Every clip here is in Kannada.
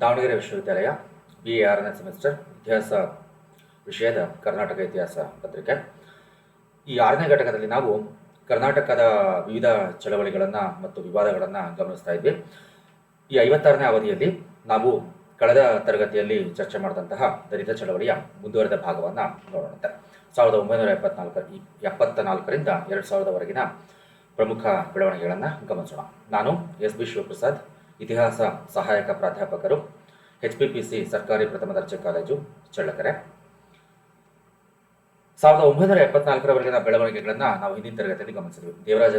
ದಾವಣಗೆರೆ ವಿಶ್ವವಿದ್ಯಾಲಯ ಬಿ ಎ ಆರನೇ ಸೆಮಿಸ್ಟರ್ ಇತಿಹಾಸ ವಿಷಯದ ಕರ್ನಾಟಕ ಇತಿಹಾಸ ಪತ್ರಿಕೆ. ಈ ಆರನೇ ಘಟಕದಲ್ಲಿ ನಾವು ಕರ್ನಾಟಕದ ವಿವಿಧ ಚಳವಳಿಗಳನ್ನು ಮತ್ತು ವಿವಾದಗಳನ್ನು ಗಮನಿಸ್ತಾ ಇದ್ವಿ. ಈ ಐವತ್ತಾರನೇ ಅವಧಿಯಲ್ಲಿ ನಾವು ಕಳೆದ ತರಗತಿಯಲ್ಲಿ ಚರ್ಚೆ ಮಾಡಿದಂತಹ ದಲಿತ ಚಳವಳಿಯ ಮುಂದುವರೆದ ಭಾಗವನ್ನು ನೋಡೋಣ ಸಾವಿರದ ಒಂಬೈನೂರ ಎಪ್ಪತ್ನಾಲ್ಕರ ಎಪ್ಪತ್ತ ನಾಲ್ಕರಿಂದ ಎರಡು ಸಾವಿರದವರೆಗಿನ ಪ್ರಮುಖ ಬೆಳವಣಿಗೆಗಳನ್ನು ಗಮನಿಸೋಣ. ನಾನು ಎಸ್ ಬಿ ಶಿವಪ್ರಸಾದ್ ಇತಿಹಾಸ ಸಹಾಯಕ ಪ್ರಾಧ್ಯಾಪಕರು ಎಚ್ ಪಿ ಪಿ ಸಿ ಸರ್ಕಾರಿ ಪ್ರಥಮ ದರ್ಜೆ ಕಾಲೇಜು, ಚಳ್ಳಕೆರೆ. ಸಾವಿರದ ಒಂಬೈನೂರ ಎಪ್ಪತ್ನಾಲ್ಕರವರೆಗಿನ ಬೆಳವಣಿಗೆಗಳನ್ನು ನಾವು ಹಿಂದಿನ ತರಗತಿಯಲ್ಲಿ ಗಮನಿಸಿದ್ವಿ. ದೇವರಾಜ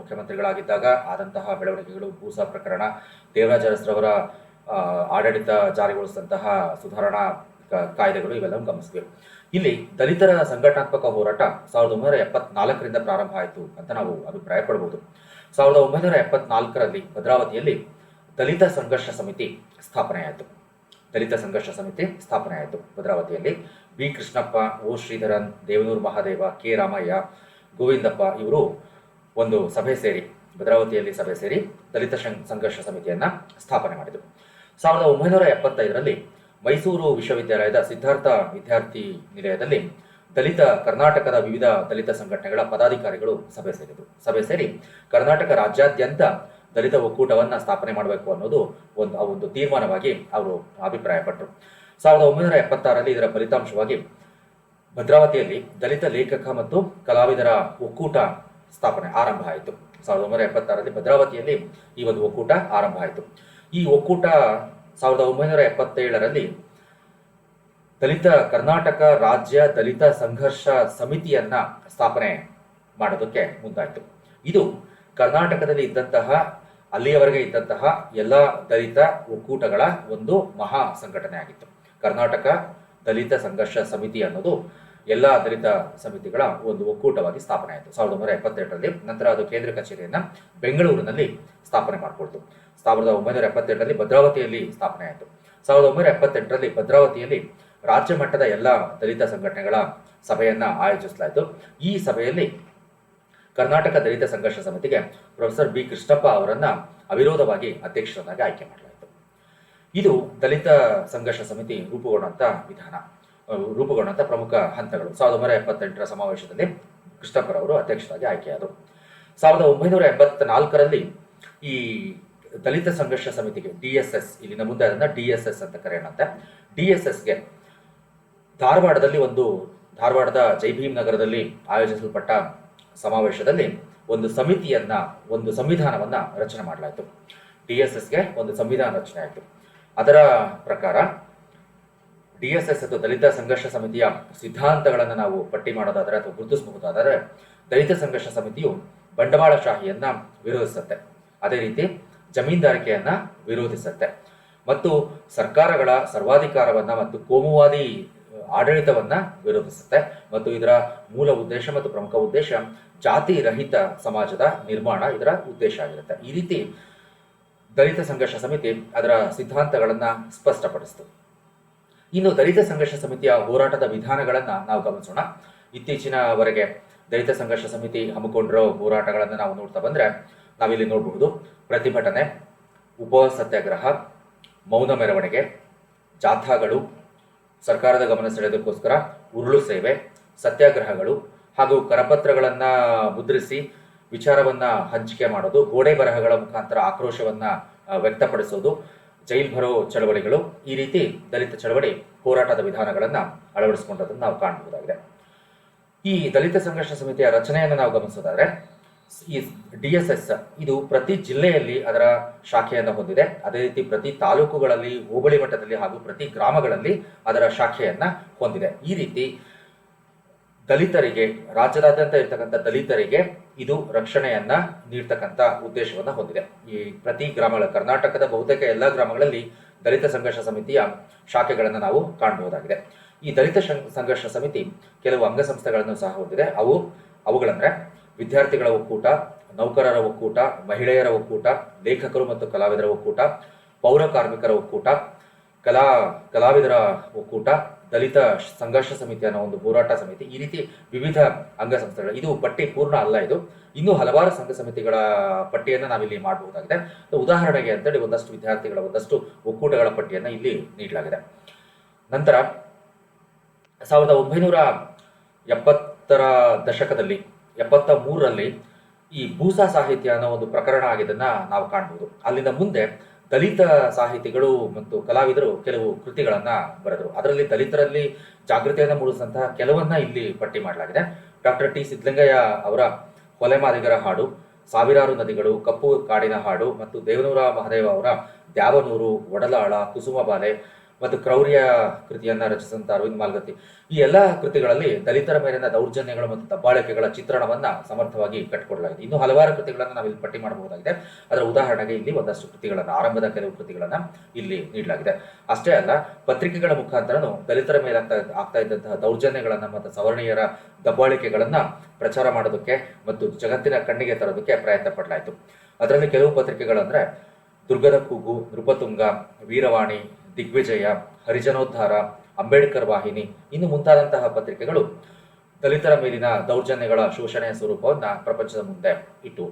ಮುಖ್ಯಮಂತ್ರಿಗಳಾಗಿದ್ದಾಗ ಆದಂತಹ ಬೆಳವಣಿಗೆಗಳು ಭೂಸಾ ಪ್ರಕರಣ ದೇವರಾಜ ಅರಸ್ರವರ ಆಡಳಿತ ಜಾರಿಗೊಳಿಸಿದಂತಹ ಸುಧಾರಣಾ ಕಾಯ್ದೆಗಳು ಇವೆಲ್ಲವೂ ಗಮನಿಸಿದ್ವಿ. ಇಲ್ಲಿ ದಲಿತರ ಸಂಘಟನಾತ್ಮಕ ಹೋರಾಟ ಸಾವಿರದ ಒಂಬೈನೂರ ಎಪ್ಪತ್ನಾಲ್ಕರಿಂದ ಪ್ರಾರಂಭ ಆಯಿತು ಅಂತ ನಾವು ಅಭಿಪ್ರಾಯ ಪಡಬಹುದು ಸಾವಿರದ ಒಂಬೈನೂರ ಎಪ್ಪತ್ನಾಲ್ಕರಲ್ಲಿ ಭದ್ರಾವತಿಯಲ್ಲಿ ದಲಿತ ಸಂಘರ್ಷ ಸಮಿತಿ ಸ್ಥಾಪನೆಯಾಯಿತು. ದಲಿತ ಸಂಘರ್ಷ ಸಮಿತಿ ಸ್ಥಾಪನೆಯಾಯಿತು. ಭದ್ರಾವತಿಯಲ್ಲಿ B Krishnappa, O. Sridharan, Devanur Mahadeva, K. Ramaiah, Govindappa ಇವರು ಒಂದು ಸಭೆ ಸೇರಿ, ಭದ್ರಾವತಿಯಲ್ಲಿ ಸಭೆ ಸೇರಿ ದಲಿತ ಸಂಘರ್ಷ ಸಮಿತಿಯನ್ನ ಸ್ಥಾಪನೆ ಮಾಡಿದರು. ಸಾವಿರದ ಒಂಬೈನೂರ ಎಪ್ಪತ್ತೈದರಲ್ಲಿ ಮೈಸೂರು ವಿಶ್ವವಿದ್ಯಾಲಯದ ಸಿದ್ಧಾರ್ಥ ವಿದ್ಯಾರ್ಥಿ ನಿಲಯದಲ್ಲಿ ದಲಿತ, ಕರ್ನಾಟಕದ ವಿವಿಧ ದಲಿತ ಸಂಘಟನೆಗಳ ಪದಾಧಿಕಾರಿಗಳು ಸಭೆ ಸೇರಿದರು. ಸಭೆ ಸೇರಿ ಕರ್ನಾಟಕ ರಾಜ್ಯಾದ್ಯಂತ ದಲಿತ ಒಕ್ಕೂಟವನ್ನ ಸ್ಥಾಪನೆ ಮಾಡಬೇಕು ಅನ್ನೋದು ಒಂದು, ಆ ಒಂದು ತೀರ್ಮಾನವಾಗಿ ಅವರು ಅಭಿಪ್ರಾಯಪಟ್ಟರು ಸಾವಿರದ ಒಂಬೈನೂರ ಎಪ್ಪತ್ತಾರರಲ್ಲಿ ಇದರ ಫಲಿತಾಂಶವಾಗಿ ಭದ್ರಾವತಿಯಲ್ಲಿ ದಲಿತ ಲೇಖಕ ಮತ್ತು ಕಲಾವಿದರ ಒಕ್ಕೂಟ ಸ್ಥಾಪನೆ ಆರಂಭ ಆಯಿತು. ಸಾವಿರದ ಒಂಬೈನೂರ ಎಪ್ಪತ್ತಾರರಲ್ಲಿ ಭದ್ರಾವತಿಯಲ್ಲಿ ಈ ಒಂದು ಒಕ್ಕೂಟ ಆರಂಭ ಆಯಿತು. ಈ ಒಕ್ಕೂಟ ಸಾವಿರದ ಒಂಬೈನೂರ ಎಪ್ಪತ್ತೇಳರಲ್ಲಿ ದಲಿತ ಕರ್ನಾಟಕ ರಾಜ್ಯ ದಲಿತ ಸಂಘರ್ಷ ಸಮಿತಿಯನ್ನ ಸ್ಥಾಪನೆ ಮಾಡೋದಕ್ಕೆ ಮುಂದಾಯಿತು. ಇದು ಕರ್ನಾಟಕದಲ್ಲಿ ಇದ್ದಂತಹ, ಅಲ್ಲಿಯವರೆಗೆ ಇದ್ದಂತಹ ಎಲ್ಲ ದಲಿತ ಒಕ್ಕೂಟಗಳ ಒಂದು ಮಹಾ ಸಂಘಟನೆ ಆಗಿತ್ತು. ಕರ್ನಾಟಕ ದಲಿತ ಸಂಘರ್ಷ ಸಮಿತಿ ಅನ್ನೋದು ಎಲ್ಲ ದಲಿತ ಸಮಿತಿಗಳ ಒಂದು ಒಕ್ಕೂಟವಾಗಿ ಸ್ಥಾಪನೆ ಆಯಿತು. ಸಾವಿರದ ಒಂಬೈನೂರ ಎಪ್ಪತ್ತೆರಡರಲ್ಲಿ ನಂತರ ಅದು ಕೇಂದ್ರ ಕಚೇರಿಯನ್ನ ಬೆಂಗಳೂರಿನಲ್ಲಿ ಸ್ಥಾಪನೆ ಮಾಡಿಕೊಳ್ತು. ಸಾವಿರದ ಒಂಬೈನೂರ ಎಪ್ಪತ್ತೆರಡರಲ್ಲಿ ಭದ್ರಾವತಿಯಲ್ಲಿ ಸ್ಥಾಪನೆ ಆಯಿತು. ಸಾವಿರದ ಒಂಬೈನೂರ ಎಪ್ಪತ್ತೆಂಟರಲ್ಲಿ ಭದ್ರಾವತಿಯಲ್ಲಿ ರಾಜ್ಯ ಮಟ್ಟದ ಎಲ್ಲ ದಲಿತ ಸಂಘಟನೆಗಳ ಸಭೆಯನ್ನು ಆಯೋಜಿಸಲಾಯಿತು. ಈ ಸಭೆಯಲ್ಲಿ ಕರ್ನಾಟಕ ದಲಿತ ಸಂಘರ್ಷ ಸಮಿತಿಗೆ ಪ್ರೊಫೆಸರ್ ಬಿ ಕೃಷ್ಣಪ್ಪ ಅವರನ್ನ ಅವಿರೋಧವಾಗಿ ಅಧ್ಯಕ್ಷರನ್ನಾಗಿ ಆಯ್ಕೆ ಮಾಡಲಾಯಿತು. ಇದು ದಲಿತ ಸಂಘರ್ಷ ಸಮಿತಿ ರೂಪುಗೊಂಡಂತ ವಿಧಾನ ರೂಪುಗೊಂಡಂತ ಪ್ರಮುಖ ಹಂತಗಳು. ಸಾವಿರದ ಒಂಬೈನೂರ ಎಪ್ಪತ್ತೆಂಟರ ಸಮಾವೇಶದಲ್ಲಿ ಕೃಷ್ಣಪ್ಪರವರು ಅಧ್ಯಕ್ಷರಾಗಿ ಆಯ್ಕೆಯಾದರು. ಸಾವಿರದ ಒಂಬೈನೂರ ಎಂಬತ್ತ ನಾಲ್ಕರಲ್ಲಿ ಈ ದಲಿತ ಸಂಘರ್ಷ ಸಮಿತಿಗೆ ಡಿ ಎಸ್ ಎಸ್, ಇಲ್ಲಿನ ಮುಂದೆ ಅದನ್ನ ಡಿ ಎಸ್ ಎಸ್ ಅಂತ ಕರೆಯೋಣಂತೆ ಡಿ ಎಸ್ ಎಸ್ಗೆ ಧಾರವಾಡದಲ್ಲಿ ಒಂದು, ಧಾರವಾಡದ ಜೈಭೀಮ್ ನಗರದಲ್ಲಿ ಆಯೋಜಿಸಲ್ಪಟ್ಟ ಸಮಾವೇಶದಲ್ಲಿ ಒಂದು ಸಮಿತಿಯನ್ನ, ಒಂದು ಸಂವಿಧಾನವನ್ನ ರಚನೆ ಮಾಡಲಾಯಿತು. ಡಿ ಎಸ್ ಎಸ್ಗೆ ಒಂದು ಸಂವಿಧಾನ ರಚನೆ ಆಯಿತು. ಅದರ ಪ್ರಕಾರ ಡಿ ಎಸ್ ಎಸ್ ಅಥವಾ ದಲಿತ ಸಂಘರ್ಷ ಸಮಿತಿಯ ಸಿದ್ಧಾಂತಗಳನ್ನು ನಾವು ಪಟ್ಟಿ ಮಾಡೋದಾದರೆ ಅಥವಾ ಗುರುತಿಸಬಹುದಾದರೆ ದಲಿತ ಸಂಘರ್ಷ ಸಮಿತಿಯು ಬಂಡವಾಳಶಾಹಿಯನ್ನ ವಿರೋಧಿಸುತ್ತೆ. ಅದೇ ರೀತಿ ಜಮೀನ್ದಾರಿಕೆಯನ್ನ ವಿರೋಧಿಸುತ್ತೆ. ಮತ್ತು ಸರ್ಕಾರಗಳ ಸರ್ವಾಧಿಕಾರವನ್ನ ಮತ್ತು ಕೋಮುವಾದಿ ಆಡಳಿತವನ್ನ ವಿರೋಧಿಸುತ್ತೆ. ಮತ್ತು ಇದರ ಮೂಲ ಉದ್ದೇಶ ಮತ್ತು ಪ್ರಮುಖ ಉದ್ದೇಶ ಜಾತಿ ರಹಿತ ಸಮಾಜದ ನಿರ್ಮಾಣ ಇದರ ಉದ್ದೇಶ ಆಗಿರುತ್ತೆ. ಈ ರೀತಿ ದಲಿತ ಸಂಘರ್ಷ ಸಮಿತಿ ಅದರ ಸಿದ್ಧಾಂತಗಳನ್ನ ಸ್ಪಷ್ಟಪಡಿಸಿತು. ಇನ್ನು ದಲಿತ ಸಂಘರ್ಷ ಸಮಿತಿಯ ಹೋರಾಟದ ವಿಧಾನಗಳನ್ನ ನಾವು ಗಮನಿಸೋಣ. ಇತ್ತೀಚಿನವರೆಗೆ ದಲಿತ ಸಂಘರ್ಷ ಸಮಿತಿ ಹಮ್ಮಿಕೊಂಡಿರೋ ಹೋರಾಟಗಳನ್ನು ನಾವು ನೋಡ್ತಾ ಬಂದ್ರೆ ನಾವಿಲ್ಲಿ ನೋಡಬಹುದು ಪ್ರತಿಭಟನೆ, ಉಪ ಸತ್ಯಾಗ್ರಹ, ಮೌನ ಮೆರವಣಿಗೆ, ಜಾಥಾಗಳು ಸರ್ಕಾರದ ಗಮನ ಸೆಳೆಯೋದಕ್ಕೋಸ್ಕರ ಉರುಳು ಸೇವೆ, ಸತ್ಯಾಗ್ರಹಗಳು ಹಾಗೂ ಕರಪತ್ರಗಳನ್ನ ಮುದ್ರಿಸಿ ವಿಚಾರವನ್ನ ಹಂಚಿಕೆ ಮಾಡೋದು, ಗೋಡೆ ಬರಹಗಳ ಮುಖಾಂತರ ಆಕ್ರೋಶವನ್ನ ವ್ಯಕ್ತಪಡಿಸೋದು, ಜೈಲ್ ಭರೋ ಚಳವಳಿಗಳು, ಈ ರೀತಿ ದಲಿತ ಚಳವಳಿ ಹೋರಾಟದ ವಿಧಾನಗಳನ್ನ ಅಳವಡಿಸಿಕೊಂಡದನ್ನು ನಾವು ಕಾಣಬಹುದಾಗಿದೆ. ಈ ದಲಿತ ಸಂಘರ್ಷ ಸಮಿತಿಯ ರಚನೆಯನ್ನು ನಾವು ಗಮನಿಸೋದಾದ್ರೆ ಈ ಡಿ ಎಸ್ ಎಸ್ ಇದು ಪ್ರತಿ ಜಿಲ್ಲೆಯಲ್ಲಿ ಅದರ ಶಾಖೆಯನ್ನು ಹೊಂದಿದೆ. ಅದೇ ರೀತಿ ಪ್ರತಿ ತಾಲೂಕುಗಳಲ್ಲಿ, ಹೋಬಳಿ ಮಟ್ಟದಲ್ಲಿ ಹಾಗೂ ಪ್ರತಿ ಗ್ರಾಮಗಳಲ್ಲಿ ಅದರ ಶಾಖೆಯನ್ನ ಹೊಂದಿದೆ. ಈ ರೀತಿ ದಲಿತರಿಗೆ, ರಾಜ್ಯದಾದ್ಯಂತ ಇರ್ತಕ್ಕಂಥ ದಲಿತರಿಗೆ ಇದು ರಕ್ಷಣೆಯನ್ನ ನೀಡ್ತಕ್ಕಂಥ ಉದ್ದೇಶವನ್ನು ಹೊಂದಿದೆ. ಈ ಪ್ರತಿ ಗ್ರಾಮಗಳ, ಕರ್ನಾಟಕದ ಬಹುತೇಕ ಎಲ್ಲ ಗ್ರಾಮಗಳಲ್ಲಿ ದಲಿತ ಸಂಘರ್ಷ ಸಮಿತಿಯ ಶಾಖೆಗಳನ್ನು ನಾವು ಕಾಣಬಹುದಾಗಿದೆ. ಈ ದಲಿತ ಸಂಘರ್ಷ ಸಮಿತಿ ಕೆಲವು ಅಂಗಸಂಸ್ಥೆಗಳನ್ನು ಸಹ ಹೊಂದಿದೆ. ಅವು, ಅವುಗಳಂದ್ರೆ ವಿದ್ಯಾರ್ಥಿಗಳ ಒಕ್ಕೂಟ, ನೌಕರರ ಒಕ್ಕೂಟ, ಮಹಿಳೆಯರ ಒಕ್ಕೂಟ, ಲೇಖಕರು ಮತ್ತು ಕಲಾವಿದರ ಒಕ್ಕೂಟ, ಪೌರ ಕಾರ್ಮಿಕರ ಒಕ್ಕೂಟ, ಕಲಾ, ಕಲಾವಿದರ ಒಕ್ಕೂಟ, ದಲಿತ ಸಂಘರ್ಷ ಸಮಿತಿ ಅನ್ನೋ ಒಂದು ಹೋರಾಟ ಸಮಿತಿ, ಈ ರೀತಿ ವಿವಿಧ ಅಂಗಸಂಸ್ಥೆಗಳು. ಇದು ಪಟ್ಟಿ ಪೂರ್ಣ ಅಲ್ಲ ಇದು. ಇನ್ನೂ ಹಲವಾರು ಸಂಘ ಸಮಿತಿಗಳ ಪಟ್ಟಿಯನ್ನು ನಾವಿಲ್ಲಿ ಮಾಡಬಹುದಾಗಿದೆ ಉದಾಹರಣೆಗೆ ಅಂತೇಳಿ ಒಂದಷ್ಟು ವಿದ್ಯಾರ್ಥಿಗಳ, ಒಂದಷ್ಟು ಒಕ್ಕೂಟಗಳ ಪಟ್ಟಿಯನ್ನು ಇಲ್ಲಿ ನೀಡಲಾಗಿದೆ. ನಂತರ, ಸಾವಿರದ ಒಂಬೈನೂರ ಎಪ್ಪತ್ತರ ದಶಕದಲ್ಲಿ ಎಪ್ಪತ್ತ ಮೂರರಲ್ಲಿ ಈ ಭೂಸಾ ಸಾಹಿತ್ಯ ಅನ್ನೋ ಒಂದು ಪ್ರಕರಣ ಆಗಿದ್ದನ್ನ ನಾವು ಕಾಣಬಹುದು ಅಲ್ಲಿಂದ ಮುಂದೆ ದಲಿತ ಸಾಹಿತಿಗಳು ಮತ್ತು ಕಲಾವಿದರು ಕೆಲವು ಕೃತಿಗಳನ್ನ ಬರೆದರು. ಅದರಲ್ಲಿ ದಲಿತರಲ್ಲಿ ಜಾಗೃತಿಯನ್ನು ಮೂಡಿಸಿದಂತಹ ಕೆಲವನ್ನ ಇಲ್ಲಿ ಪಟ್ಟಿ ಮಾಡಲಾಗಿದೆ. ಡಾಕ್ಟರ್ ಟಿ ಸಿದ್ಧಲಿಂಗಯ್ಯ ಅವರ ಹೊಲೆಮಾದಿಗರ ಹಾಡು, ಸಾವಿರಾರು ನದಿಗಳು, ಕಪ್ಪು ಕಾಡಿನ ಹಾಡು ಮತ್ತು ದೇವನೂರ ಮಹದೇವ ಅವರ ದ್ಯಾವನೂರು, ಒಡಲಾಳ, ಕುಸುಮಬಾಲೆ ಮತ್ತು ಕ್ರೌರ್ಯ ಕೃತಿಯನ್ನ ರಚಿಸಿದಂತ ಅರವಿಂದ್ ಮಾಲ್ಗತಿ ಈ ಎಲ್ಲ ಕೃತಿಗಳಲ್ಲಿ ದಲಿತರ ಮೇಲಿನ ದೌರ್ಜನ್ಯಗಳು ಮತ್ತು ದಬ್ಬಾಳಿಕೆಗಳ ಚಿತ್ರಣವನ್ನ ಸಮರ್ಥವಾಗಿ ಕಟ್ಟಿಕೊಡಲಾಗಿದೆ ಇನ್ನು ಹಲವಾರು ಕೃತಿಗಳನ್ನು ನಾವಿಲ್ಲಿ ಪಟ್ಟಿ ಮಾಡಬಹುದಾಗಿದೆ. ಅದರ ಉದಾಹರಣೆಗೆ ಇಲ್ಲಿ ಒಂದಷ್ಟು ಕೃತಿಗಳನ್ನು, ಆರಂಭದ ಕೆಲವು ಕೃತಿಗಳನ್ನ ಇಲ್ಲಿ ನೀಡಲಾಗಿದೆ. ಅಷ್ಟೇ ಅಲ್ಲ, ಪತ್ರಿಕೆಗಳ ಮುಖಾಂತರನು ದಲಿತರ ಮೇಲೆ ಆಗ್ತಾ ಆಗ್ತಾ ಇದ್ದಂತಹ ದೌರ್ಜನ್ಯಗಳನ್ನ ಮತ್ತು ಸವರ್ಣೀಯರ ದಬ್ಬಾಳಿಕೆಗಳನ್ನ ಪ್ರಚಾರ ಮಾಡೋದಕ್ಕೆ ಮತ್ತು ಜಗತ್ತಿನ ಕಣ್ಣಿಗೆ ತರೋದಕ್ಕೆ ಪ್ರಯತ್ನ ಪಡಲಾಯಿತು. ಅದರಲ್ಲಿ ಕೆಲವು ಪತ್ರಿಕೆಗಳಂದ್ರೆ ದುರ್ಗದ ಕೂಗು, ನೃಪತುಂಗ, ವೀರವಾಣಿ ದಿಗ್ವಿಜಯ, ಹರಿಜನೋದ್ಧಾರ, ಅಂಬೇಡ್ಕರ್ ವಾಹಿನಿ, ಇನ್ನು ಮುಂತಾದಂತಹ ಪತ್ರಿಕೆಗಳು ದಲಿತರ ಮೇಲಿನ ದೌರ್ಜನ್ಯಗಳ ಶೋಷಣೆಯ ಸ್ವರೂಪವನ್ನ ಪ್ರಪಂಚದ ಮುಂದೆ ಇಟ್ಟು.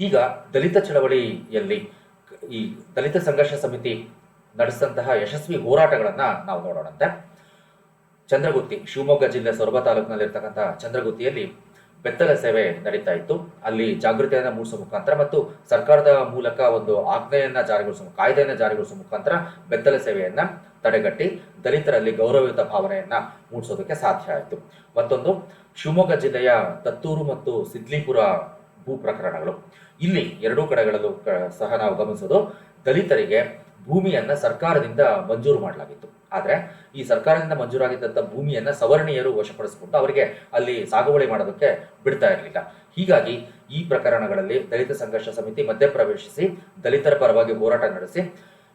ಈಗ ದಲಿತ ಚಳವಳಿಯಲ್ಲಿ ಈ ದಲಿತ ಸಂಘರ್ಷ ಸಮಿತಿ ನಡೆಸಿದಂತಹ ಯಶಸ್ವಿ ಹೋರಾಟಗಳನ್ನ ನಾವು ನೋಡೋಣಂತೆ. ಚಂದ್ರಗುತ್ತಿ, ಶಿವಮೊಗ್ಗ ಜಿಲ್ಲೆ ಸೊರಬ ತಾಲೂಕಿನಲ್ಲಿರ್ತಕ್ಕಂತಹ ಚಂದ್ರಗುತ್ತಿಯಲ್ಲಿ ಬೆತ್ತಲ ಸೇವೆ ನಡೀತಾ ಇತ್ತು. ಅಲ್ಲಿ ಜಾಗೃತಿಯನ್ನು ಮೂಡಿಸುವ ಮುಖಾಂತರ ಮತ್ತು ಸರ್ಕಾರದ ಮೂಲಕ ಒಂದು ಆಜ್ಞೆಯನ್ನ ಜಾರಿಗೊಳಿಸುವ ಕಾಯ್ದೆಯನ್ನು ಜಾರಿಗೊಳಿಸುವ ಮುಖಾಂತರ ಬೆತ್ತಲ ಸೇವೆಯನ್ನ ತಡೆಗಟ್ಟಿ ದಲಿತರಲ್ಲಿ ಗೌರವಯುತ ಭಾವನೆಯನ್ನ ಮೂಡಿಸೋದಕ್ಕೆ ಸಾಧ್ಯ ಆಯಿತು. ಮತ್ತೊಂದು, ಶಿವಮೊಗ್ಗ ಜಿಲ್ಲೆಯ ತತ್ತೂರು ಮತ್ತು ಸಿದ್ಲಿಪುರ ಭೂ ಪ್ರಕರಣಗಳು. ಇಲ್ಲಿ ಎರಡೂ ಕಡೆಗಳಲ್ಲೂ ಸಹ ನಾವು ಗಮನಿಸೋದು ದಲಿತರಿಗೆ ಭೂಮಿಯನ್ನ ಸರ್ಕಾರದಿಂದ ಮಂಜೂರು ಮಾಡಲಾಗಿತ್ತು. ಆದ್ರೆ ಈ ಸರ್ಕಾರದಿಂದ ಮಂಜೂರಾಗಿದ್ದಂಥ ಭೂಮಿಯನ್ನ ಸವರ್ಣೀಯರು ವಶಪಡಿಸಿಕೊಂಡು ಅವರಿಗೆ ಅಲ್ಲಿ ಸಾಗುವಳಿ ಮಾಡೋದಕ್ಕೆ ಬಿಡ್ತಾ ಇರಲಿಲ್ಲ. ಹೀಗಾಗಿ ಈ ಪ್ರಕರಣಗಳಲ್ಲಿ ದಲಿತ ಸಂಘರ್ಷ ಸಮಿತಿ ಮಧ್ಯಪ್ರವೇಶಿಸಿ, ದಲಿತರ ಪರವಾಗಿ ಹೋರಾಟ ನಡೆಸಿ,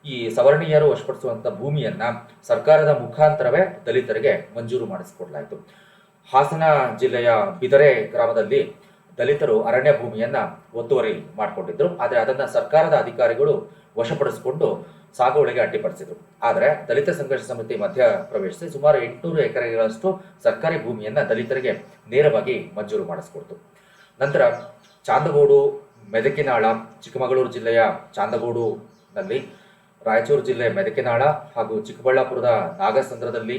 ಈ ಸವರ್ಣೀಯರು ವಶಪಡಿಸುವಂತ ಭೂಮಿಯನ್ನ ಸರ್ಕಾರದ ಮುಖಾಂತರವೇ ದಲಿತರಿಗೆ ಮಂಜೂರು ಮಾಡಿಸಿಕೊಡ್ಲಾಯಿತು. ಹಾಸನ ಜಿಲ್ಲೆಯ ಬಿದರೆ ಗ್ರಾಮದಲ್ಲಿ ದಲಿತರು ಅರಣ್ಯ ಭೂಮಿಯನ್ನ ಒತ್ತುವರಿ ಮಾಡಿಕೊಂಡಿದ್ರು. ಆದರೆ ಅದನ್ನ ಸರ್ಕಾರದ ಅಧಿಕಾರಿಗಳು ವಶಪಡಿಸಿಕೊಂಡು ಸಾಗುವಳಿಗೆ ಅಡ್ಡಿಪಡಿಸಿದ್ರು. ಆದರೆ ದಲಿತ ಸಂಘರ್ಷ ಸಮಿತಿ ಮಧ್ಯ ಪ್ರವೇಶಿಸಿ ಸುಮಾರು ಎಂಟುನೂರು ಎಕರೆಗಳಷ್ಟು ಸರ್ಕಾರಿ ಭೂಮಿಯನ್ನ ದಲಿತರಿಗೆ ನೇರವಾಗಿ ಮಂಜೂರು ಮಾಡಿಸಿಕೊಡ್ತು. ನಂತರ ಚಾಂದಗೋಡು, ಮೆದಕಿನಾಳ, ಚಿಕ್ಕಮಗಳೂರು ಜಿಲ್ಲೆಯ ಚಾಂದಗೋಡುನಲ್ಲಿ ರಾಯಚೂರು ಜಿಲ್ಲೆ ಮೆದಕಿನಾಳ ಹಾಗೂ ಚಿಕ್ಕಬಳ್ಳಾಪುರದ ನಾಗಸಂದ್ರದಲ್ಲಿ,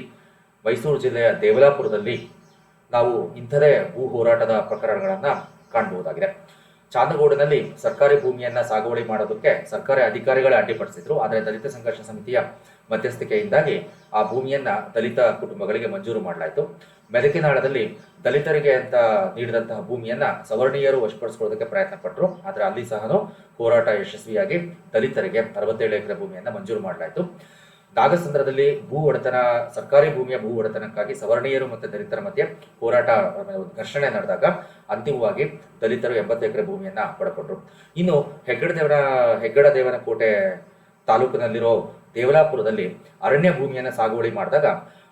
ಮೈಸೂರು ಜಿಲ್ಲೆಯ ದೇವಲಾಪುರದಲ್ಲಿ ನಾವು ಇಂಥದೇ ಭೂ ಹೋರಾಟದ ಪ್ರಕರಣಗಳನ್ನ ಕಾಣಬಹುದಾಗಿದೆ. ಚಾಂದಗೋಡಿನಲ್ಲಿ ಸರ್ಕಾರಿ ಭೂಮಿಯನ್ನ ಸಾಗುವಳಿ ಮಾಡೋದಕ್ಕೆ ಸರ್ಕಾರಿ ಅಧಿಕಾರಿಗಳೇ ಅಡ್ಡಿಪಡಿಸಿದ್ರು. ಆದರೆ ದಲಿತ ಸಂಘರ್ಷ ಸಮಿತಿಯ ಮಧ್ಯಸ್ಥಿಕೆಯಿಂದಾಗಿ ಆ ಭೂಮಿಯನ್ನ ದಲಿತ ಕುಟುಂಬಗಳಿಗೆ ಮಂಜೂರು ಮಾಡಲಾಯಿತು. ಮೆದಕಿನಾಳದಲ್ಲಿ ದಲಿತರಿಗೆ ಅಂತ ನೀಡಿದಂತಹ ಭೂಮಿಯನ್ನ ಸವರ್ಣೀಯರು ವಶಪಡಿಸಿಕೊಳ್ಳೋದಕ್ಕೆ ಪ್ರಯತ್ನ ಪಟ್ಟರು ಆದರೆ ಅಲ್ಲಿ ಸಹ ಹೋರಾಟ ಯಶಸ್ವಿಯಾಗಿ ದಲಿತರಿಗೆ ಅರವತ್ತೇಳು ಎಕರೆ ಭೂಮಿಯನ್ನ ಮಂಜೂರು ಮಾಡಲಾಯಿತು. ನಾಗಸಂದ್ರದಲ್ಲಿ ಭೂ ಒಡೆತನ, ಸರ್ಕಾರಿ ಭೂಮಿಯ ಭೂ ಒಡೆತನಕ್ಕಾಗಿ ಸವರ್ಣೀಯರು ಮತ್ತು ದಲಿತರ ಮಧ್ಯೆ ಹೋರಾಟ ಘರ್ಷಣೆ ನಡೆದಾಗ ಅಂತಿಮವಾಗಿ ದಲಿತರು ಎಂಬತ್ತು ಎಕರೆ ಭೂಮಿಯನ್ನ ಪಡ್ಕೊಂಡ್ರು ಇನ್ನು ಹೆಗ್ಗಡ ದೇವರ, ಹೆಗ್ಗಡ ದೇವನ ಕೋಟೆ ತಾಲೂಕಿನಲ್ಲಿರೋ ದೇವಲಾಪುರದಲ್ಲಿ ಅರಣ್ಯ ಭೂಮಿಯನ್ನ ಸಾಗುವಳಿ ಮಾಡಿದಾಗ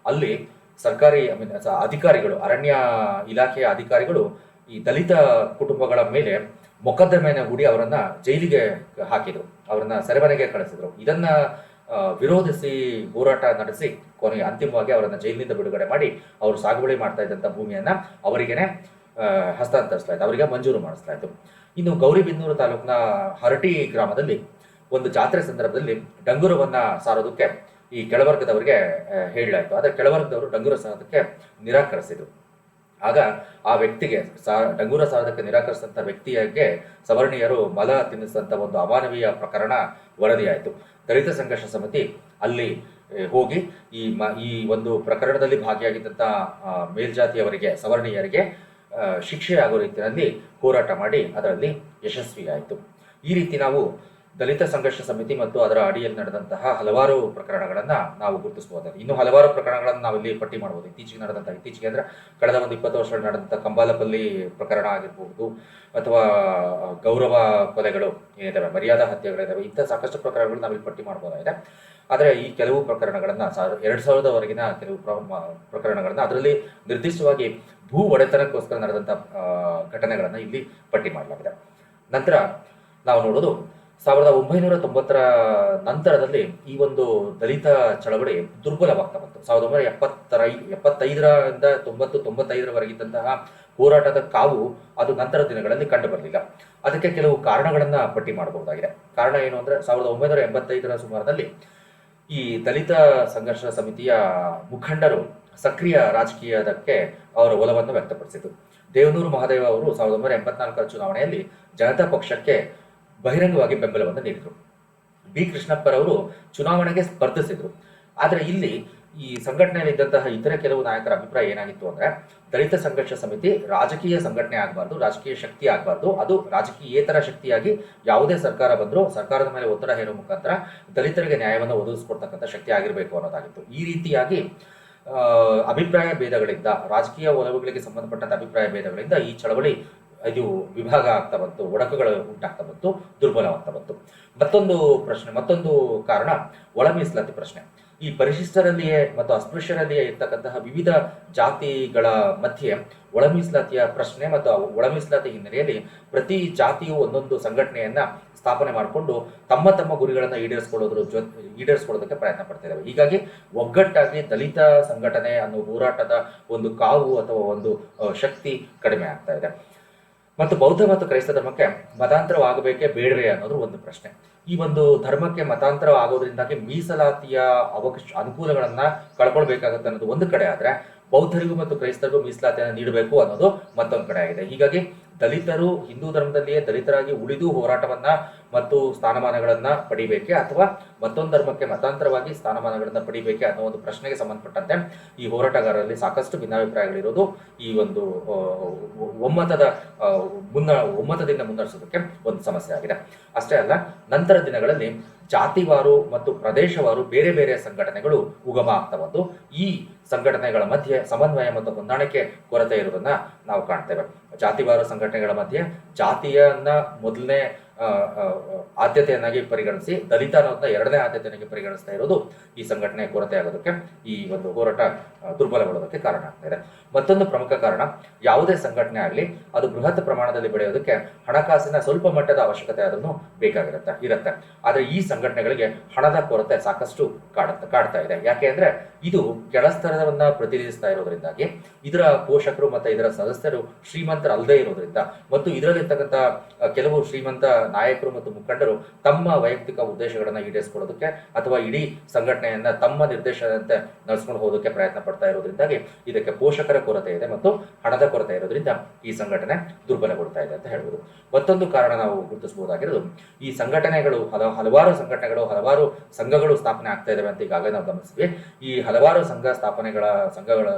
ಅಲ್ಲಿ ಸರ್ಕಾರಿ, ಐ ಅಧಿಕಾರಿಗಳು, ಅರಣ್ಯ ಇಲಾಖೆಯ ಅಧಿಕಾರಿಗಳು ಈ ದಲಿತ ಕುಟುಂಬಗಳ ಮೇಲೆ ಮೊಕದ್ದಮೆಯನ್ನು ಹೂಡಿ ಅವರನ್ನ ಜೈಲಿಗೆ ಹಾಕಿದ್ರು. ಅವರನ್ನ ಸೆರೆಮನೆಗೆ ಕಳಿಸಿದ್ರು. ಇದನ್ನ ವಿರೋಧಿಸಿ ಹೋರಾಟ ನಡೆಸಿ ಕೊನೆಗೆ ಅಂತಿಮವಾಗಿ ಅವರನ್ನ ಜೈಲಿನಿಂದ ಬಿಡುಗಡೆ ಮಾಡಿ ಅವರು ಸಾಗುವಳಿ ಮಾಡ್ತಾ ಇದ್ದಂಥ ಭೂಮಿಯನ್ನ ಹಸ್ತಾಂತರಿಸ್ತಾ ಇತ್ತು ಅವರಿಗೆ ಮಂಜೂರು ಮಾಡಿಸಲಾಯಿತು ಇನ್ನು ಗೌರಿಬಿದನೂರು ತಾಲೂಕಿನ ಹರಟಿ ಗ್ರಾಮದಲ್ಲಿ ಒಂದು ಜಾತ್ರೆ ಸಂದರ್ಭದಲ್ಲಿ ಡಂಗುರವನ್ನ ಸಾರೋದಕ್ಕೆ ಈ ಕೆಳವರ್ಗದವರಿಗೆ ಹೇಳಲಾಯಿತು. ಆದರೆ ಕೆಳವರ್ಗದವರು ಡಂಗುರ ಸಾರೋದಕ್ಕೆ ನಿರಾಕರಿಸಿದ್ರು. ಆಗ ಆ ವ್ಯಕ್ತಿಗೆ ಸಾ, ಡಂಗೂರ ಸಾಧಕ ನಿರಾಕರಿಸಿದಂಥ ವ್ಯಕ್ತಿಯಾಗೆ ಸವರ್ಣೀಯರು ಮಲ ತಿನ್ನಿಸಿದಂಥ ಒಂದು ಅಮಾನವೀಯ ಪ್ರಕರಣ ವರದಿಯಾಯಿತು. ದಲಿತ ಸಂಘರ್ಷ ಸಮಿತಿ ಅಲ್ಲಿ ಹೋಗಿ ಈ ಮ, ಈ ಒಂದು ಪ್ರಕರಣದಲ್ಲಿ ಭಾಗಿಯಾಗಿದ್ದಂಥ ಮೇಲ್ಜಾತಿಯವರಿಗೆ, ಸವರ್ಣೀಯರಿಗೆ ಶಿಕ್ಷೆ ಆಗೋ ರೀತಿಯಲ್ಲಿ ಹೋರಾಟ ಮಾಡಿ ಅದರಲ್ಲಿ ಯಶಸ್ವಿಯಾಯಿತು. ಈ ರೀತಿ ನಾವು ದಲಿತ ಸಂಘರ್ಷ ಸಮಿತಿ ಮತ್ತು ಅದರ ಅಡಿಯಲ್ಲಿ ನಡೆದಂತಹ ಹಲವಾರು ಪ್ರಕರಣಗಳನ್ನ ನಾವು ಗುರುತಿಸಬಹುದಾಗಿದೆ ಇನ್ನು ಹಲವಾರು ಪ್ರಕರಣಗಳನ್ನು ನಾವು ಇಲ್ಲಿ ಪಟ್ಟಿ ಮಾಡಬಹುದು. ಇತ್ತೀಚೆಗೆ ನಡೆದಂತಹ, ಇತ್ತೀಚೆಗೆ ಅಂದ್ರೆ ಕಳೆದ ಒಂದು ಇಪ್ಪತ್ತು ವರ್ಷ ನಡೆದಂತಹ ಕಂಬಾಲಪಲ್ಲಿ ಪ್ರಕರಣ ಆಗಿರಬಹುದು ಅಥವಾ ಗೌರವ ಕೊಲೆಗಳು ಏನಿದಾವೆ, ಮರ್ಯಾದಾ ಹತ್ಯೆಗಳಿದಾವೆ ಇಂಥ ಸಾಕಷ್ಟು ಪ್ರಕರಣಗಳು ನಾವು ಪಟ್ಟಿ ಮಾಡಬಹುದಾಗಿದೆ. ಆದರೆ ಈ ಕೆಲವು ಪ್ರಕರಣಗಳನ್ನ ಎರಡ್ ಸಾವಿರದವರೆಗಿನ ಕೆಲವು ಪ್ರಕರಣಗಳನ್ನ ಅದರಲ್ಲಿ ನಿರ್ದಿಷ್ಟವಾಗಿ ಭೂ ಒಡೆತನಕ್ಕೋಸ್ಕರ ನಡೆದಂತಹ ಘಟನೆಗಳನ್ನ ಇಲ್ಲಿ ಪಟ್ಟಿ ಮಾಡಲಾಗಿದೆ. ನಂತರ ನಾವು ನೋಡೋದು ಸಾವಿರದ ಒಂಬೈನೂರ ತೊಂಬತ್ತರ ನಂತರದಲ್ಲಿ ಈ ಒಂದು ದಲಿತ ಚಳವಳಿ ದುರ್ಬಲವಾಗ್ತಾ ಬಂತು. ಸಾವಿರದ ಒಂಬೈನೂರ ಎಪ್ಪತ್ತರ, ಎಪ್ಪತ್ತೈದರಿಂದ ತೊಂಬತ್ತು, ತೊಂಬತ್ತೈದರವರೆಗಿದ್ದಂತಹ ಹೋರಾಟದ ಕಾವು ಅದು ನಂತರ ದಿನಗಳಲ್ಲಿ ಕಂಡು ಬರಲಿಲ್ಲ. ಅದಕ್ಕೆ ಕೆಲವು ಕಾರಣಗಳನ್ನ ಪಟ್ಟಿ ಮಾಡಬಹುದಾಗಿದೆ. ಕಾರಣ ಏನು ಅಂದ್ರೆ ಸಾವಿರದ ಒಂಬೈನೂರ ಎಂಬತ್ತೈದರ ಸುಮಾರದಲ್ಲಿ ಈ ದಲಿತ ಸಂಘರ್ಷ ಸಮಿತಿಯ ಮುಖಂಡರು ಸಕ್ರಿಯ ರಾಜಕೀಯದಕ್ಕೆ ಅವರ ಒಲವನ್ನು ವ್ಯಕ್ತಪಡಿಸಿದರು ದೇವನೂರು ಮಹಾದೇವ ಅವರು ಸಾವಿರದ ಒಂಬೈನೂರ ಎಂಬತ್ನಾಲ್ಕರ ಚುನಾವಣೆಯಲ್ಲಿ ಜನತಾ ಪಕ್ಷಕ್ಕೆ ಬಹಿರಂಗವಾಗಿ ಬೆಂಬಲವನ್ನು ನೀಡಿದರು. ಬಿ. ಕೃಷ್ಣಪ್ಪರವರು ಚುನಾವಣೆಗೆ ಸ್ಪರ್ಧಿಸಿದರು. ಆದರೆ ಇಲ್ಲಿ ಈ ಸಂಘಟನೆಯಲ್ಲಿದ್ದಂತಹ ಇತರ ಕೆಲವು ನಾಯಕರ ಅಭಿಪ್ರಾಯ ಏನಾಗಿತ್ತು ಅಂದ್ರೆ, ದಲಿತ ಸಂಘರ್ಷ ಸಮಿತಿ ರಾಜಕೀಯ ಸಂಘಟನೆ ಆಗಬಾರ್ದು, ರಾಜಕೀಯ ಶಕ್ತಿ ಆಗಬಾರ್ದು, ಅದು ರಾಜಕೀಯೇತರ ಶಕ್ತಿಯಾಗಿ ಯಾವುದೇ ಸರ್ಕಾರ ಬಂದರೂ ಸರ್ಕಾರದ ಮೇಲೆ ಒತ್ತಡ ಹೇರುವ ಮುಖಾಂತರ ದಲಿತರಿಗೆ ನ್ಯಾಯವನ್ನು ಒದಗಿಸ್ಕೊಡ್ತಕ್ಕಂಥ ಶಕ್ತಿ ಆಗಿರಬೇಕು ಅನ್ನೋದಾಗಿತ್ತು. ಈ ರೀತಿಯಾಗಿ ಅಭಿಪ್ರಾಯ ಭೇದಗಳಿಂದ, ರಾಜಕೀಯ ಒಲವುಗಳಿಗೆ ಸಂಬಂಧಪಟ್ಟಂತ ಅಭಿಪ್ರಾಯ ಭೇದಗಳಿಂದ ಈ ಚಳವಳಿ ಇದು ವಿಭಾಗ ಆಗ್ತಾ ಬಂತು, ಒಡಕುಗಳು ಉಂಟಾಗ್ತಾ ಬಂತು, ದುರ್ಬಲವಾಗ್ತಾ ಬಂತು. ಮತ್ತೊಂದು ಪ್ರಶ್ನೆ, ಮತ್ತೊಂದು ಕಾರಣ, ಒಳ ಮೀಸಲಾತಿ ಪ್ರಶ್ನೆ. ಈ ಪರಿಶಿಷ್ಟರಲ್ಲಿಯೇ ಮತ್ತು ಅಸ್ಪೃಶ್ಯರಲ್ಲಿಯೇ ಇರ್ತಕ್ಕಂತಹ ವಿವಿಧ ಜಾತಿಗಳ ಮಧ್ಯೆ ಒಳ ಮೀಸಲಾತಿಯ ಪ್ರಶ್ನೆ ಮತ್ತು ಒಳ ಮೀಸಲಾತಿ ಹಿನ್ನೆಲೆಯಲ್ಲಿ ಪ್ರತಿ ಜಾತಿಯು ಒಂದೊಂದು ಸಂಘಟನೆಯನ್ನ ಸ್ಥಾಪನೆ ಮಾಡಿಕೊಂಡು ತಮ್ಮ ತಮ್ಮ ಗುರಿಗಳನ್ನು ಈಡೇರಿಸ್ಕೊಳ್ಳೋದ್ರ ಜೊತೆ ಈಡೇರಿಸ್ಕೊಳ್ಳೋದಕ್ಕೆ ಪ್ರಯತ್ನ ಪಡ್ತಾ ಇದ್ದಾವೆ ಹೀಗಾಗಿ ಒಗ್ಗಟ್ಟಾಗಿ ದಲಿತ ಸಂಘಟನೆ ಅನ್ನೋ ಹೋರಾಟದ ಒಂದು ಕಾವು ಅಥವಾ ಒಂದು ಶಕ್ತಿ ಕಡಿಮೆ ಆಗ್ತಾ ಇದೆ. ಮತ್ತು ಬೌದ್ಧ ಮತ್ತು ಕ್ರೈಸ್ತ ಧರ್ಮಕ್ಕೆ ಮತಾಂತರವಾಗಬೇಕೇ ಬೇಡವೇ ಅನ್ನೋದು ಒಂದು ಪ್ರಶ್ನೆ. ಈ ಒಂದು ಧರ್ಮಕ್ಕೆ ಮತಾಂತರ ಆಗೋದ್ರಿಂದಾಗಿ ಮೀಸಲಾತಿಯ ಅವಕಾಶ, ಅನುಕೂಲಗಳನ್ನ ಕಳ್ಕೊಳ್ಬೇಕಾಗತ್ತೆ ಅನ್ನೋದು ಒಂದು ಕಡೆ ಆದ್ರೆ ಬೌದ್ಧರಿಗೂ ಮತ್ತು ಕ್ರೈಸ್ತರಿಗೂ ಮೀಸಲಾತಿಯನ್ನು ನೀಡಬೇಕು ಅನ್ನೋದು ಮತ್ತೊಂದು ಕಡೆ ಆಗಿದೆ. ಹೀಗಾಗಿ ದಲಿತರು ಹಿಂದೂ ಧರ್ಮದಲ್ಲಿಯೇ ದಲಿತರಾಗಿ ಉಳಿದು ಹೋರಾಟವನ್ನ ಮತ್ತು ಸ್ಥಾನಮಾನಗಳನ್ನ ಪಡಿಬೇಕೆ ಅಥವಾ ಮತ್ತೊಂದು ಧರ್ಮಕ್ಕೆ ಮತಾಂತರವಾಗಿ ಸ್ಥಾನಮಾನಗಳನ್ನ ಪಡಿಬೇಕೆ ಅನ್ನೋ ಒಂದು ಪ್ರಶ್ನೆಗೆ ಸಂಬಂಧಪಟ್ಟಂತೆ ಈ ಹೋರಾಟಗಾರರಲ್ಲಿ ಸಾಕಷ್ಟು ಭಿನ್ನಾಭಿಪ್ರಾಯಗಳಿರೋದು ಈ ಒಂದು ಒಮ್ಮತದ ಮುನ್ನ, ಒಮ್ಮತದಿಂದ ಮುನ್ನಡೆಸೋದಕ್ಕೆ ಒಂದು ಸಮಸ್ಯೆ ಆಗಿದೆ. ಅಷ್ಟೇ ಅಲ್ಲ, ನಂತರ ದಿನಗಳಲ್ಲಿ ಜಾತಿವಾರು ಮತ್ತು ಪ್ರದೇಶವಾರು ಬೇರೆ ಬೇರೆ ಸಂಘಟನೆಗಳು ಉಗಮ ಆಗ್ತಾ ಈ ಸಂಘಟನೆಗಳ ಮಧ್ಯೆ ಸಮನ್ವಯ ಮತ್ತು ಹೊಂದಾಣಿಕೆ ಕೊರತೆ ಇರುವುದನ್ನ ನಾವು ಕಾಣ್ತೇವೆ. ಜಾತಿವಾರು ಸಂಘಟನೆಗಳ ಮಧ್ಯೆ ಜಾತಿಯನ್ನ ಮೊದಲನೇ ಆದ್ಯತೆಯನ್ನಾಗಿ ಪರಿಗಣಿಸಿ ದಲಿತ ಅನ್ನೋದನ್ನ ಎರಡನೇ ಆದ್ಯತೆಯನ್ನಾಗಿ ಪರಿಗಣಿಸ್ತಾ ಇರೋದು ಈ ಸಂಘಟನೆ ಕೊರತೆ ಆಗೋದಕ್ಕೆ, ಈ ಒಂದು ಹೋರಾಟ ದುರ್ಬಲಗೊಳ್ಳೋದಕ್ಕೆ ಕಾರಣ ಆಗ್ತಾ ಇದೆ. ಮತ್ತೊಂದು ಪ್ರಮುಖ ಕಾರಣ, ಯಾವುದೇ ಸಂಘಟನೆ ಆಗಲಿ, ಅದು ಬೃಹತ್ ಪ್ರಮಾಣದಲ್ಲಿ ಬೆಳೆಯೋದಕ್ಕೆ ಹಣಕಾಸಿನ ಸ್ವಲ್ಪ ಮಟ್ಟದ ಅವಶ್ಯಕತೆ ಅದನ್ನು ಬೇಕಾಗಿರುತ್ತೆ, ಇರುತ್ತೆ. ಆದರೆ ಈ ಸಂಘಟನೆಗಳಿಗೆ ಹಣದ ಕೊರತೆ ಸಾಕಷ್ಟು ಕಾಡುತ್ತೆ, ಕಾಡ್ತಾ ಇದೆ. ಯಾಕೆ ಅಂದ್ರೆ, ಇದು ಕೆಳಸ್ತರವನ್ನ ಪ್ರತಿನಿಧಿಸ್ತಾ ಇರೋದ್ರಿಂದಾಗಿ, ಇದರ ಪೋಷಕರು ಮತ್ತೆ ಇದರ ಸದಸ್ಯರು ಶ್ರೀಮಂತರಲ್ಲದೆ ಇರೋದ್ರಿಂದ, ಮತ್ತು ಇದರಲ್ಲಿರ್ತಕ್ಕಂಥ ಕೆಲವು ಶ್ರೀಮಂತ ನಾಯಕರು ಮತ್ತು ಮುಖಂಡರು ತಮ್ಮ ವೈಯಕ್ತಿಕ ಉದ್ದೇಶಗಳನ್ನ ಈಡೇರಿಸಿಕೊಳ್ಳೋದಕ್ಕೆ ಅಥವಾ ಇಡೀ ಸಂಘಟನೆಯನ್ನ ತಮ್ಮ ನಿರ್ದೇಶನದಂತೆ ನಡೆಸ್ಕೊಂಡು ಹೋಗೋದಕ್ಕೆ ಪ್ರಯತ್ನ ಪಡ್ತಾ ಇರೋದ್ರಿಂದಾಗಿ ಇದಕ್ಕೆ ಪೋಷಕರ ಕೊರತೆ ಇದೆ ಮತ್ತು ಹಣದ ಕೊರತೆ ಇರೋದ್ರಿಂದ ಈ ಸಂಘಟನೆ ದುರ್ಬಲಗೊಳ್ತಾ ಇದೆ ಅಂತ ಹೇಳ್ಬೋದು. ಮತ್ತೊಂದು ಕಾರಣ ನಾವು ಗುರುತಿಸಬಹುದಾಗಿರೋದು, ಈ ಸಂಘಟನೆಗಳು ಹಲ, ಹಲವಾರು ಸಂಘಟನೆಗಳು, ಹಲವಾರು ಸಂಘಗಳು ಸ್ಥಾಪನೆ ಆಗ್ತಾ ಇದಾವೆ ಅಂತ ಈಗಾಗಲೇ ನಾವು ಗಮನಿಸಿದ್ವಿ. ಈ ಹಲವಾರು ಸಂಘ ಸ್ಥಾಪನೆಗಳ ಸಂಘಗಳ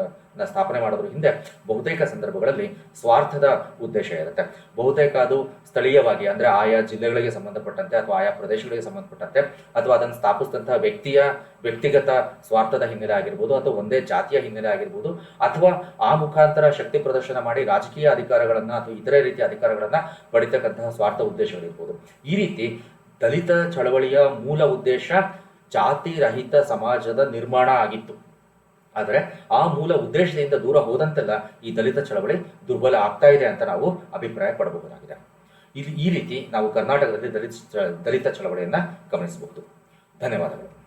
ಸ್ಥಾಪನೆ ಮಾಡೋದ್ರ ಹಿಂದೆ ಬಹುತೇಕ ಸಂದರ್ಭಗಳಲ್ಲಿ ಸ್ವಾರ್ಥದ ಉದ್ದೇಶ ಇರುತ್ತೆ. ಬಹುತೇಕ ಅದು ಸ್ಥಳೀಯವಾಗಿ, ಅಂದ್ರೆ ಆಯಾ ಜಿಲ್ಲೆಗಳಿಗೆ ಸಂಬಂಧಪಟ್ಟಂತೆ ಅಥವಾ ಆಯಾ ಪ್ರದೇಶಗಳಿಗೆ ಸಂಬಂಧಪಟ್ಟಂತೆ ಅಥವಾ ಅದನ್ನು ಸ್ಥಾಪಿಸಿದಂತಹ ವ್ಯಕ್ತಿಯ ವ್ಯಕ್ತಿಗತ ಸ್ವಾರ್ಥದ ಹಿನ್ನೆಲೆ ಆಗಿರ್ಬೋದು ಅಥವಾ ಒಂದೇ ಜಾತಿಯ ಹಿನ್ನೆಲೆ ಆಗಿರ್ಬೋದು ಅಥವಾ ಆ ಮುಖಾಂತರ ಶಕ್ತಿ ಪ್ರದರ್ಶನ ಮಾಡಿ ರಾಜಕೀಯ ಅಧಿಕಾರಗಳನ್ನ ಅಥವಾ ಇತರೆ ರೀತಿಯ ಅಧಿಕಾರಗಳನ್ನ ಪಡಿತಕ್ಕಂತಹ ಸ್ವಾರ್ಥ ಉದ್ದೇಶಗಳಿರ್ಬೋದು. ಈ ರೀತಿ ದಲಿತ ಚಳವಳಿಯ ಮೂಲ ಉದ್ದೇಶ ಜಾತಿ ರಹಿತ ಸಮಾಜದ ನಿರ್ಮಾಣ ಆಗಿತ್ತು. ಆದರೆ ಆ ಮೂಲ ಉದ್ದೇಶದಿಂದ ದೂರ ಹೋದಂತೆಲ್ಲ ಈ ದಲಿತ ಚಳವಳಿ ದುರ್ಬಲ ಆಗ್ತಾ ಇದೆ ಅಂತ ನಾವು ಅಭಿಪ್ರಾಯ ಪಡಬಹುದಾಗಿದೆ ಇಲ್ಲಿ ಈ ರೀತಿ ನಾವು ಕರ್ನಾಟಕದಲ್ಲಿ ದಲಿತ ದಲಿತ ಚಳವಳಿಯನ್ನು ಗಮನಿಸಬಹುದು. ಧನ್ಯವಾದಗಳು.